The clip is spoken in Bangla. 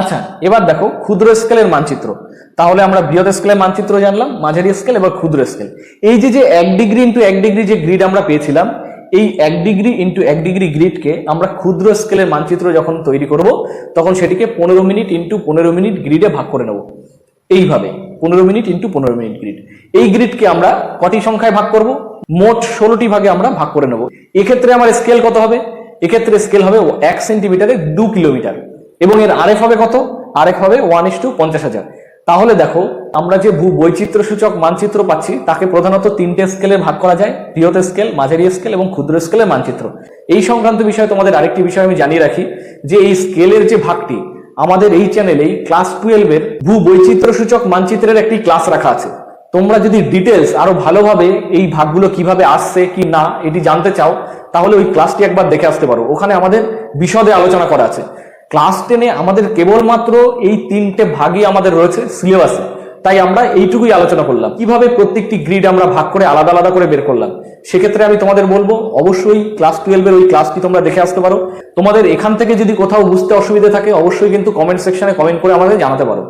আচ্ছা এবার দেখো ক্ষুদ্র স্কেলের মানচিত্র। তাহলে আমরা বৃহৎ স্কেলের মানচিত্র জানলাম, মাঝারি স্কেল এবার ক্ষুদ্র স্কেল। এই যে যে এক ডিগ্রি ইন্টু এক ডিগ্রি যে গ্রিড আমরা পেয়েছিলাম, এই এক ডিগ্রি ইন্টু এক ডিগ্রি গ্রিডকে আমরা ক্ষুদ্র স্কেলের মানচিত্র যখন তৈরি করব, তখন সেটিকে পনেরো মিনিট ইন্টু পনেরো মিনিট গ্রিডে ভাগ করে নেব। এইভাবে, পনেরো মিনিট ইন্টু পনেরো মিনিট গ্রিড এই গ্রিডকে আমরা কটি সংখ্যায় ভাগ করব? মোট ষোলোটি ভাগে আমরা ভাগ করে নেব। এক্ষেত্রে আমার স্কেল কত হবে? এক্ষেত্রে স্কেল হবে এক সেন্টিমিটারে দু কিলোমিটার। এবং এর আরেফ হবে কত? আরেফ হবে ওয়ান ইস টু পঞ্চাশ হাজার। তাহলে দেখো, আমরা যে ভূ বৈচিত্র্য সূচক মানচিত্র পাচ্ছি, তাকে প্রধানত তিনটে স্কেলে ভাগ করা যায়, বৃহৎ স্কেল মাঝারি স্কেল এবং ক্ষুদ্র স্কেলের মানচিত্র। এই সংক্রান্ত বিষয়ে তোমাদের আরেকটি বিষয় আমি জানিয়ে রাখি, যে এই স্কেলের যে ভাগটি, আমাদের এই চ্যানেলেই ক্লাস টুয়েলভের ভূ বৈচিত্র্য সূচক মানচিত্রের একটি ক্লাস রাখা আছে। তোমরা যদি ডিটেলস আরও ভালোভাবে এই ভাগগুলো কীভাবে আসছে, কি না, এটি জানতে চাও, তাহলে ওই ক্লাসটি একবার দেখে আসতে পারো। ওখানে আমাদের বিশদে আলোচনা করা আছে। ক্লাস টেনে আমাদের কেবলমাত্র এই তিনটে ভাগই আমাদের রয়েছে সিলেবাসে তাই আমরা এইটুকুই আলোচনা করলাম। কীভাবে প্রত্যেকটি গ্রিড আমরা ভাগ করে আলাদা আলাদা করে বের করলাম? সেক্ষেত্রে আমি তোমাদের বলব, অবশ্যই ক্লাস টুয়েলভের ওই ক্লাসটি তোমরা দেখে আসতে পারো। তোমাদের এখান থেকে যদি কোথাও বুঝতে অসুবিধা থাকে, অবশ্যই কিন্তু কমেন্ট সেকশনে কমেন্ট করে আমাদের জানাতে পারো।